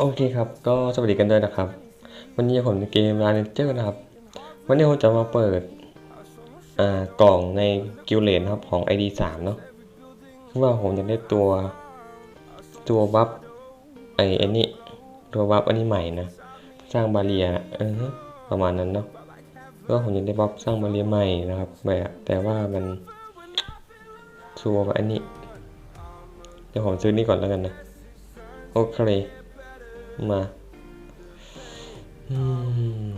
โอเคครับ ก็สวัสดีกันด้วยนะครับ วันนี้ผมในเกมรานเจอร์นะครับ วันนี้ผมจะมาเปิดอ่ากล่องในกิลเลนครับของ ID 3เนาะคือว่าผมจะได้ตัวตัวบัฟไอ้อันนี้ตัวบัฟอันนี้ใหม่นะสร้างบาเรียเออประมาณนั้นเนาะก็ผมจะได้บัฟสร้างบาเรียใหม่นะครับแบบแต่ว่ามันตัวอันนี้เดี๋ยวผมซื้อนี่ก่อนแล้วกันนะโอเค มาอืม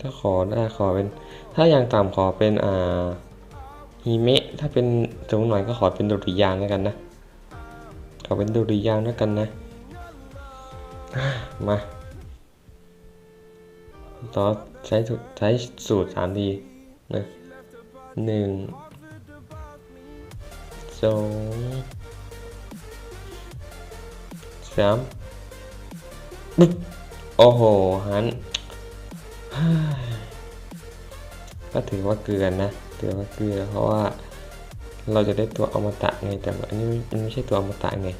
ถ้าขอได้ขอเป็น ถ้าอย่างต่ำขอเป็นอ่าฮิเมะ ถ้าเป็นสูงหน่อยก็ขอเป็นดุริยางแล้วกันนะ ขอเป็นดุริยางแล้วกันนะ มาต่อใช้สูตรใช้สูตรสามทีนะหนึ่งสอง สามปึ๊บโอ้โหฮันก็ถือว่าเกลือนะถือว่าเกลือเพราะว่าเราจะได้ตัวอมตะไงแต่อันนี้มันไม่ใช่ตัวอมตะไง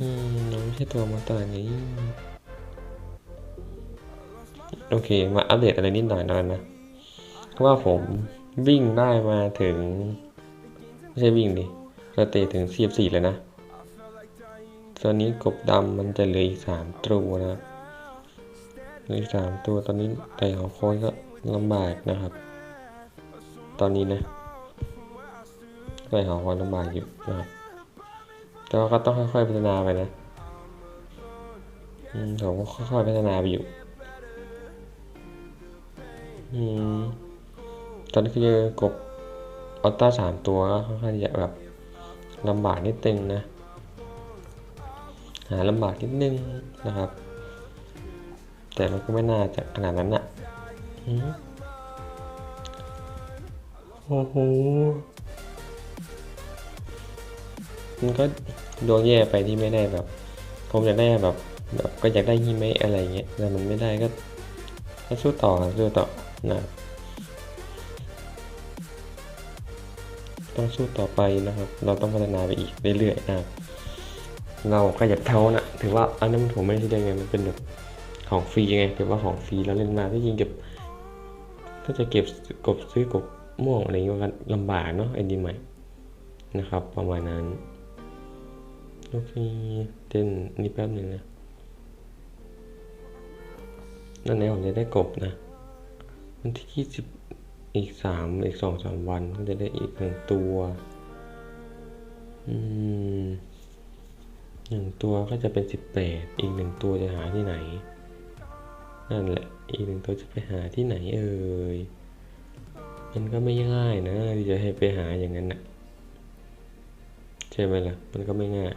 อืมมันไม่ใช่ตัวอมตะไงโอเคมาอัปเดตอะไรนิดหน่อยแล้วกันนะเพราะว่าผมวิ่งได้มาถึง ไม่ใช่วิ่งดิ สเตจถึง44เลยนะตอนนี้กบดำมันจะเหลืออีกสามตัวนะครับเหลืออีกสามตัวตอนนี้แต่ของโค้ยก็ลำบากนะครับ ตอนนี้นะแต่ของโค้ยลำบากอยู่นะครับแต่ว่าก็ต้องค่อยๆพัฒนาไปนะอืมผมก็ค่อยๆพัฒนาไปอยู่อืมตอนนี้คือกบออต้าสามตัวก็ค่อนข้างจะแบบ ลำบากนิดนึงนะ หาลำบากนิดนึงนะครับ แต่มันก็ไม่น่าจะขนาดนั้นอะหืมโอ้โห มันก็ดวงแย่ไปที่ไม่ได้แบบ ผมอยากได้แบบแบบก็อยากได้ฮิเมอะไรเงี้ยแต่มันไม่ได้ก็ก็สู้ต่อสู้ต่อนะ ต้องสู้ต่อไปนะครับ เราต้องพัฒนาไปอีกเรื่อยๆนะครับเราก็อยากเท่านะถือว่าอันนั้นผมไม่ได้ได้ไงมันเป็นแบบของฟรีไงถือว่าของฟรีแล้วเล่นมาที่จริงเก็บ ถ้าจะเก็บกบซื้อกบม่วงอะไรอย่างเงี้ยลำบากเนาะไอ้ดีใหม่นะครับ ประมาณนั้นโอเคเต้นนี่แป๊บหนึ่งนะนั่นไหนผมจะได้กบนะวันที่ยี่สิบ อีกสามอีกสองสามวันก็จะได้อีกหนึ่งตัวอืมหนึ่งตัวก็จะเป็นสิบแปดอีกหนึ่งตัวจะหาที่ไหน นั่นแหละ อีกหนึ่งตัวจะไปหาที่ไหนเอ่ยมันก็ไม่ง่ายนะที่จะให้ไปหาอย่างนั้นนะใช่ไหมล่ะ มันก็ไม่ง่าย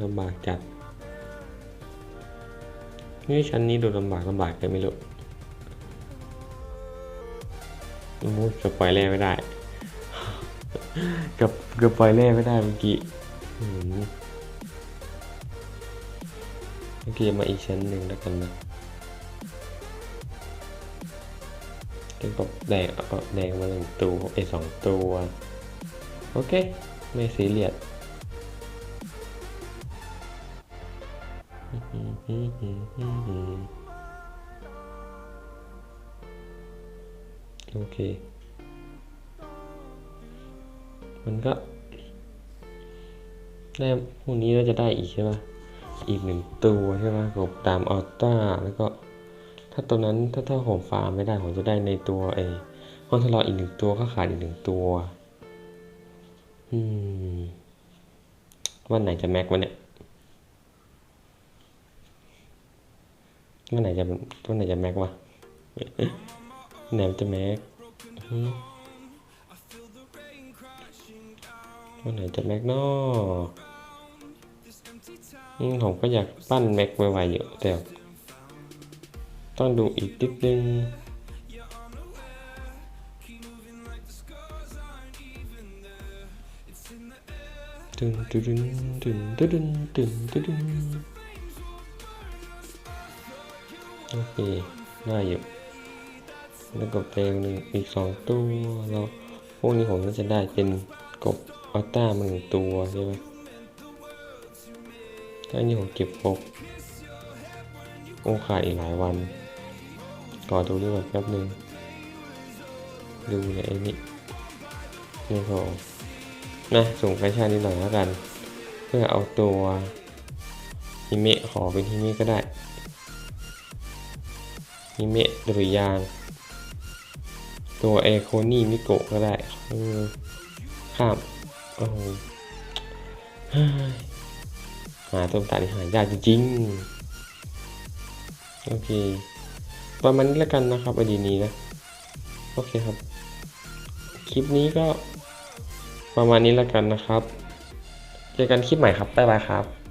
ลำบากจัด นี่ชั้นนี้ดูลำบากลำบากกันไม่รู้โอ้โหสปอยแรกไม่ได้เกับเกือบปล่อยเล่ไม่ได้เมื่อกี้อืมโอเคมาอีกชั้นหนึ่งแล้วกันนะเป็นกบแดงแดงมาหนึ่งตัวไอสองตัว โอเค ไม่ซีเรียส โอเค มันก็ได้พวกนี้ก็จะได้อีกใช่ป่ะอีกหนึ่งตัวใช่ป่ะกบตามออต้าแล้วก็ถ้าตัวนั้นถ้าถ้าผมฟาร์มไม่ได้ผมจะได้ในตัวไอ้ห้องทดลองอีกหนึ่งตัวก็ขาดอีกหนึ่งตัว อืม วันไหนจะแม็กวันเนี่ย วันไหนจะวันไหนจะแม็กวะไหนมจะแม็กอืมวันไหนจะแม็กนอืมผมก็อยากปั้นแม็กไวๆอยู่แต่ต้องดูอีกนิดนึงตึงตึงตึงตึงตึงตึง โอเคได้อยู่แล้วกบแดงหนึ่งอีกสองตัวแล้วพวกนี้ผมก็จะได้เป็นกบอัลต้ามาหนึ่งตัวใช่ไหมถ้าอันนี้ผมเก็บครบโอ้ขาดอีกหลายวันก่อดูด้วยก่อนแป๊บหนึงดูในไอ้นี่นี่พอนะส่งแฟชั่นนิดหน่อยแล้วกัน เพื่อเอาตัวฮิเมะขอเป็นฮิเมะก็ได้ ฮิเมะหรือยางตัวเอโคนี่มิโกะก็ได้ข้ามโอ้โหหาตัวตัดนี่หายากจริงๆ โอเค ประมาณนี้แล้วกันนะครับอดีนี้นะ โอเคครับ คลิปนี้ก็ประมาณนี้แล้วกันนะครับ เจอกันคลิปใหม่ครับ บ๊ายบายครับ